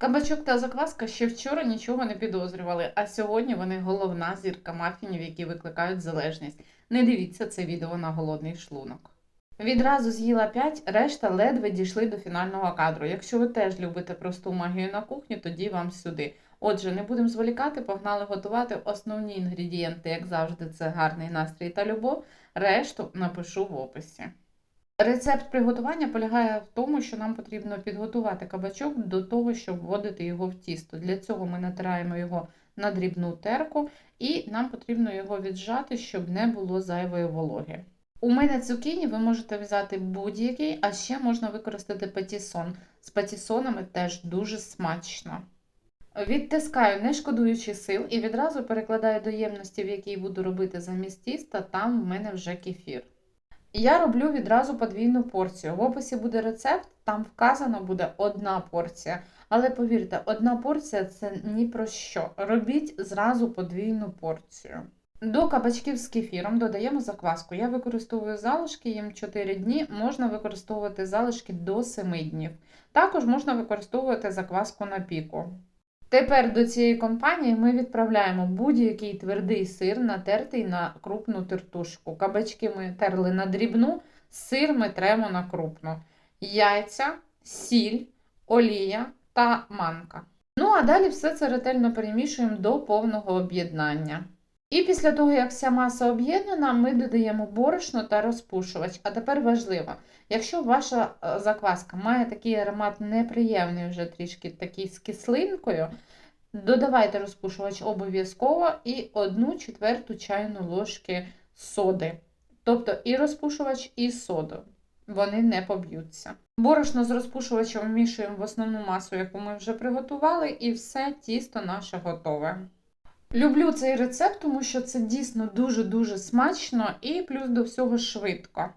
Кабачок та закваска ще вчора нічого не підозрювали, а сьогодні вони головна зірка мафінів, які викликають залежність. Не дивіться це відео на голодний шлунок. Відразу з'їла 5, решта ледве дійшли до фінального кадру. Якщо ви теж любите просту магію на кухні, тоді вам сюди. Отже, не будемо зволікати, погнали готувати основні інгредієнти, як завжди, це гарний настрій та любов. Решту напишу в описі. Рецепт приготування полягає в тому, що нам потрібно підготувати кабачок до того, щоб вводити його в тісто. Для цього ми натираємо його на дрібну терку і нам потрібно його віджати, щоб не було зайвої вологи. У мене цукіні ви можете взяти будь-який, а ще можна використати патісон. З патісонами теж дуже смачно. Відтискаю, не шкодуючи сил, і відразу перекладаю до ємності, в якій буду робити замість тіста, там в мене вже кефір. Я роблю відразу подвійну порцію. В описі буде рецепт, там вказано буде одна порція. Але повірте, одна порція це ні про що. Робіть зразу подвійну порцію. До кабачків з кефіром додаємо закваску. Я використовую залишки, їм 4 дні, можна використовувати залишки до 7 днів. Також можна використовувати закваску на піку. Тепер до цієї компанії ми відправляємо будь-який твердий сир, натертий на крупну тертушку. Кабачки ми терли на дрібну, сир ми тремо на крупну. Яйця, сіль, олія та манка. Ну а далі все це ретельно перемішуємо до повного об'єднання. І після того, як вся маса об'єднана, ми додаємо борошно та розпушувач. А тепер важливо, якщо ваша е, закваска має такий аромат неприємний, вже трішки такий з кислинкою, додавайте розпушувач обов'язково і 1 четверту чайну ложки соди. Тобто і розпушувач, і соду. Вони не поб'ються. Борошно з розпушувачем вмішуємо в основну масу, яку ми вже приготували, і все тісто наше готове. Люблю цей рецепт, тому що це дійсно дуже-дуже смачно і плюс до всього швидко.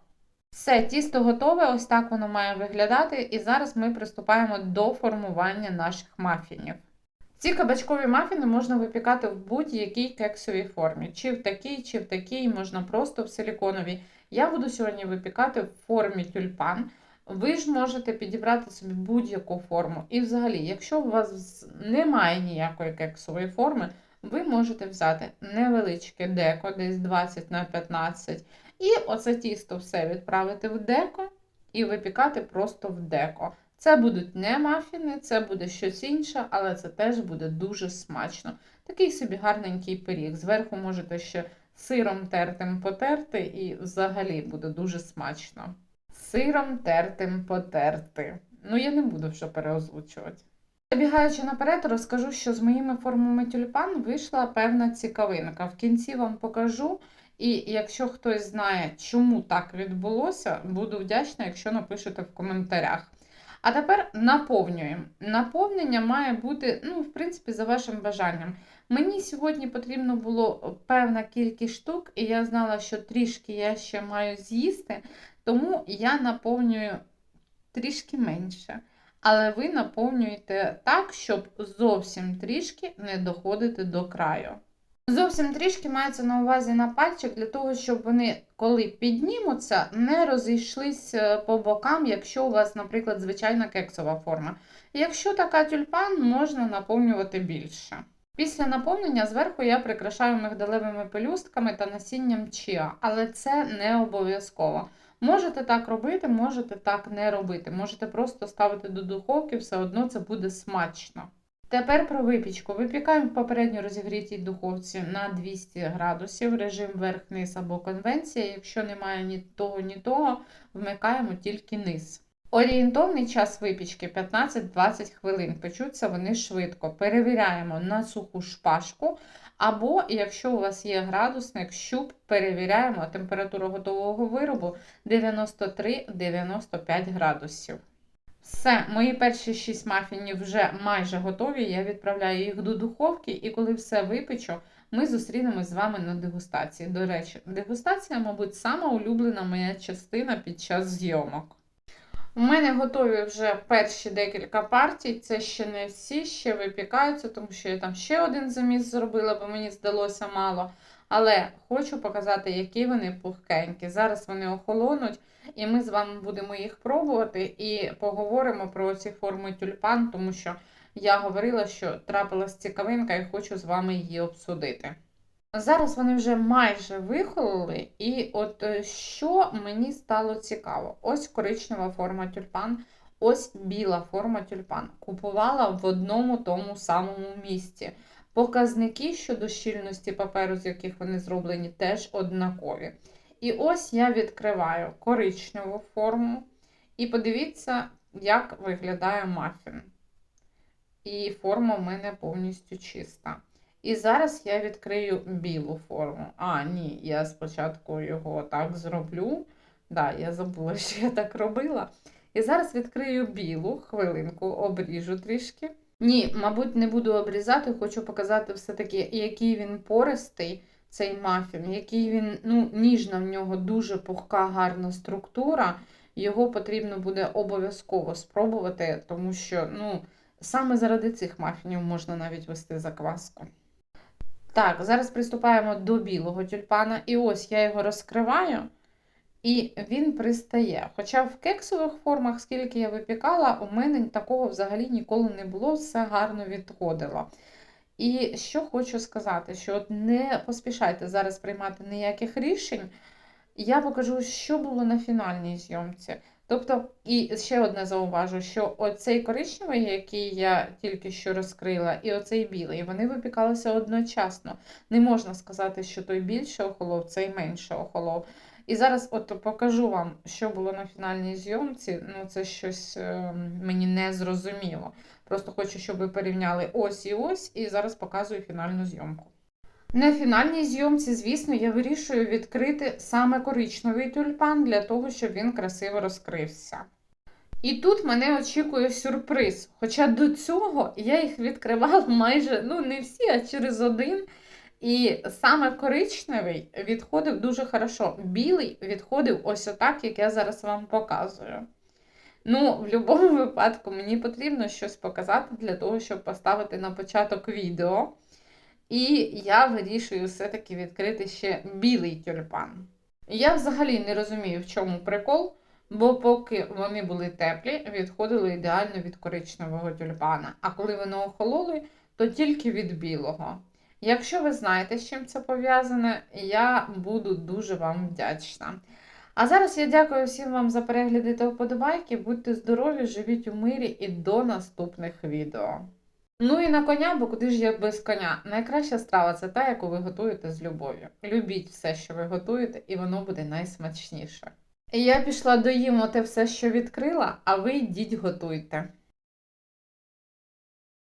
Все, тісто готове, ось так воно має виглядати, і зараз ми приступаємо до формування наших мафінів. Ці кабачкові мафіни можна випікати в будь-якій кексовій формі. Чи в такій, чи в такій, можна просто в силіконовій. Я буду сьогодні випікати в формі тюльпан. Ви ж можете підібрати собі будь-яку форму. І взагалі, якщо у вас немає ніякої кексової форми, ви можете взяти невеличке деко, десь 20 на 15, і оце тісто все відправити в деко і випікати просто в деко. Це будуть не мафіни, це буде щось інше, але це теж буде дуже смачно. Такий собі гарненький пиріг. Зверху можете ще сиром тертим потерти, і взагалі буде дуже смачно. Сиром тертим потерти. Ну, я не буду вже переозвучувати. Забігаючи наперед, розкажу, що з моїми формами тюльпан вийшла певна цікавинка. В кінці вам покажу. І якщо хтось знає, чому так відбулося, буду вдячна, якщо напишете в коментарях. А тепер наповнюємо. Наповнення має бути, ну, в принципі, за вашим бажанням. Мені сьогодні потрібно було певна кількість штук, і я знала, що трішки я ще маю з'їсти, тому я наповнюю трішки менше. Але ви наповнюєте так, щоб зовсім трішки не доходити до краю. Зовсім трішки мається на увазі на пальчик для того, щоб вони, коли піднімуться, не розійшлись е, по бокам, якщо у вас, наприклад, звичайна кексова форма. Якщо така тюльпан, можна наповнювати більше. Після наповнення зверху я прикрашаю мигдалевими пелюстками та насінням чіа, але це не обов'язково. Можете так робити, можете так не робити. Можете просто ставити до духовки, все одно це буде смачно. Тепер про випічку. Випікаємо в попередньо розігрітій духовці на 200 градусів, режим верх-низ або конвенція. Якщо немає ні того, ні того, вмикаємо тільки низ. Орієнтовний час випічки 15-20 хвилин. Печуться вони швидко. Перевіряємо на суху шпажку. Або, якщо у вас є градусник, щуп, перевіряємо температуру готового виробу 93-95 градусів. Все, мої перші 6 мафінів вже майже готові. Я відправляю їх до духовки, і коли все випечу, ми зустрінемось з вами на дегустації. До речі, дегустація, мабуть, сама улюблена моя частина під час зйомок. У мене готові вже перші декілька партій. Це ще не всі, ще випікаються, тому що я там ще один заміс зробила, бо мені здалося мало. Але хочу показати, які вони пухкенькі. Зараз вони охолонуть, і ми з вами будемо їх пробувати і поговоримо про ці форми тюльпан, тому що я говорила, що трапилась цікавинка і хочу з вами її обсудити. Зараз вони вже майже вихололи, і от е, що мені стало цікаво: ось коричнева форма тюльпан, ось біла форма тюльпан. Купувала в одному тому самому місці. Показники щодо щільності паперу, з яких вони зроблені, теж однакові. І ось я відкриваю коричневу форму, і подивіться, як виглядає мафін. І форма в мене повністю чиста. І зараз я відкрию білу форму. А, ні, я спочатку його так зроблю. Да, я забула, що я так робила. І зараз відкрию білу хвилинку, обріжу трішки. Ні, мабуть, не буду обрізати, хочу показати все-таки, який він пористий, цей мафін, який він, ну, ніжна в нього дуже пухка, гарна структура. Його потрібно буде обов'язково спробувати, тому що, ну, саме заради цих мафінів можна навіть вести закваску. Так, зараз приступаємо до білого тюльпана. І ось я його розкриваю, і він пристає. Хоча в кексових формах, скільки я випікала, у мене такого взагалі ніколи не було, все гарно відходило. І що хочу сказати, що от не поспішайте зараз приймати ніяких рішень. Я покажу, що було на фінальній зйомці. Тобто, і ще одне зауважу, що оцей коричневий, який я тільки що розкрила, і оцей білий, вони випікалися одночасно. Не можна сказати, що той більше охолов, цей менше охолов. І зараз от покажу вам, що було на фінальній зйомці. Ну, це щось е, мені не зрозуміло. Просто хочу, щоб ви порівняли ось і ось, і зараз показую фінальну зйомку. На фінальній зйомці, звісно, я вирішую відкрити саме коричневий тюльпан для того, щоб він красиво розкрився. І тут мене очікує сюрприз. Хоча до цього я їх відкривала майже ну не всі, а через один. І саме коричневий відходив дуже хорошо. Білий відходив ось отак, як я зараз вам показую. Ну, в будь-якому випадку мені потрібно щось показати для того, щоб поставити на початок відео. І я вирішую все-таки відкрити ще білий тюльпан. Я взагалі не розумію, в чому прикол, бо поки вони були теплі, відходили ідеально від коричневого тюльпана. А коли вони охололи, то тільки від білого. Якщо ви знаєте, з чим це пов'язане, я буду дуже вам вдячна. А зараз я дякую всім вам за перегляди та вподобайки. Будьте здорові, живіть у мирі і до наступних відео. Ну і на коня, бо куди ж я без коня? Найкраща страва це та, яку ви готуєте з любов'ю. Любіть все, що ви готуєте, і воно буде найсмачніше. Я пішла доїмо те все, що відкрила, а ви йдіть готуйте.